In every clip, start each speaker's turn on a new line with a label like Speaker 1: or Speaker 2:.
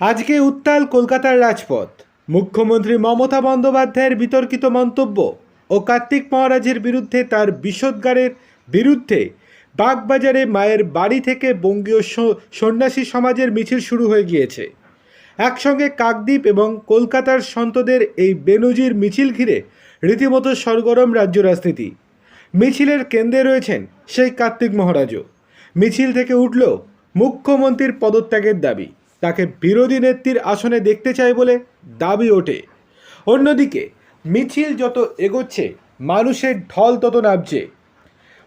Speaker 1: আজকে উত্তাল কলকাতার রাজপথ। মুখ্যমন্ত্রী মমতা বন্দ্যোপাধ্যায়ের বিতর্কিত মন্তব্য ও কার্তিক মহারাজের বিরুদ্ধে তার বিষোদ্গারের বিরুদ্ধে বাগবাজারে মায়ের বাড়ি থেকে বঙ্গীয় সন্ন্যাসী সমাজের মিছিল শুরু হয়ে গিয়েছে। একসঙ্গে কাকদ্বীপ এবং কলকাতার সন্তদের এই বেনজির মিছিল ঘিরে রীতিমতো সরগরম রাজ্য রাজনীতি। মিছিলের কেন্দ্রে রয়েছেন সেই কার্তিক মহারাজও। মিছিল থেকে উঠল মুখ্যমন্ত্রীর পদত্যাগের দাবি। তাকে বিরোধী নেত্রীর আসনে দেখতে চায় বলে দাবি ওঠে। অন্যদিকে, মিছিল যত এগোচ্ছে, মানুষের ঢল তত নামছে।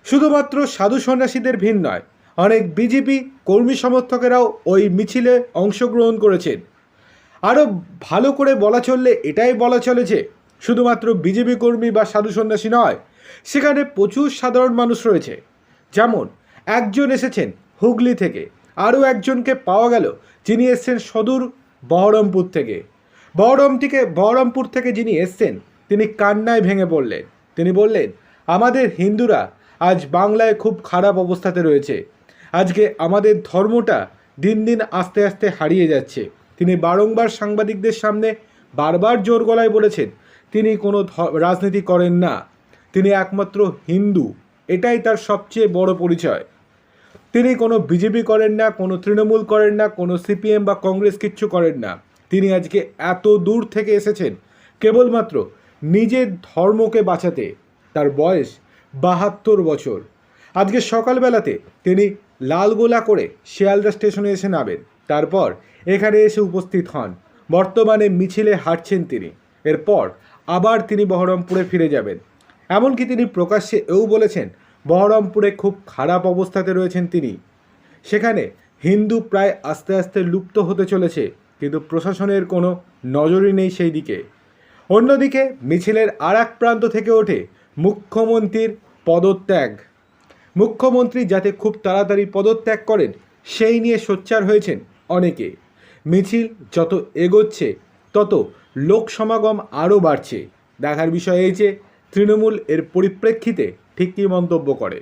Speaker 1: শুধুমাত্র সাধু সন্ন্যাসীদের ভিড় নয়, অনেক বিজেপি কর্মী সমর্থকেরাও ওই মিছিলে অংশগ্রহণ করেছেন। আরও ভালো করে বলা চললে এটাই বলা চলে যে, শুধুমাত্র বিজেপি কর্মী বা সাধু সন্ন্যাসী নয়, সেখানে প্রচুর সাধারণ মানুষ রয়েছে। যেমন, একজন এসেছেন হুগলি থেকে। আরও একজনকে পাওয়া গেল, যিনি এসছেন সদূর বহরমপুর থেকে। বহরম থেকে বহরমপুর থেকে যিনি এসছেন, তিনি কান্নায় ভেঙে পড়লেন। তিনি বললেন, আমাদের হিন্দুরা আজ বাংলায় খুব খারাপ অবস্থাতে রয়েছে। আজকে আমাদের ধর্মটা দিন দিন আস্তে আস্তে হারিয়ে যাচ্ছে। তিনি বারংবার সাংবাদিকদের সামনে বারবার জোর গলায় বলেছেন, তিনি কোনো রাজনীতি করেন না। তিনি একমাত্র হিন্দু। এটাই তার সবচেয়ে বড় পরিচয়। তিনি কোনো বিজেপি করেন না, কোনো তৃণমূল করেন না, কোনো সিপিএম বা কংগ্রেস কিচ্ছু করেন না। তিনি আজকে এত দূর থেকে এসেছেন, কেবলমাত্র নিজের ধর্মকে বাঁচাতে, তার বয়স বাহাত্তর বছর। আজকে সকালবেলাতে তিনি লালগোলা করে শিয়ালদা স্টেশনে এসে নামেন। তারপর এখানে এসে উপস্থিত হন। বর্তমানে মিছিলে হাঁটছেন তিনি। এরপর আবার তিনি বহরমপুরে ফিরে যাবেন। এমনকি তিনি প্রকাশ্যে এও বলেছেন বহরমপুরে খুব খারাপ অবস্থাতে রয়েছেন তিনি। সেখানে হিন্দু প্রায় আস্তে আস্তে লুপ্ত হতে চলেছে, কিন্তু প্রশাসনের কোনো নজরই নেই সেই দিকে অন্যদিকে মিছিলের আর এক প্রান্ত থেকে ওঠে মুখ্যমন্ত্রীর পদত্যাগ। মুখ্যমন্ত্রী যাতে খুব তাড়াতাড়ি পদত্যাগ করেন, সেই নিয়ে সোচ্চার হয়েছেন অনেকে। মিছিল যত এগোচ্ছে, তত লোক সমাগম আরও বাড়ছে। দেখার বিষয় এই যে, তৃণমূল এর পরিপ্রেক্ষিতে ঠিক কী মন্তব্য করে?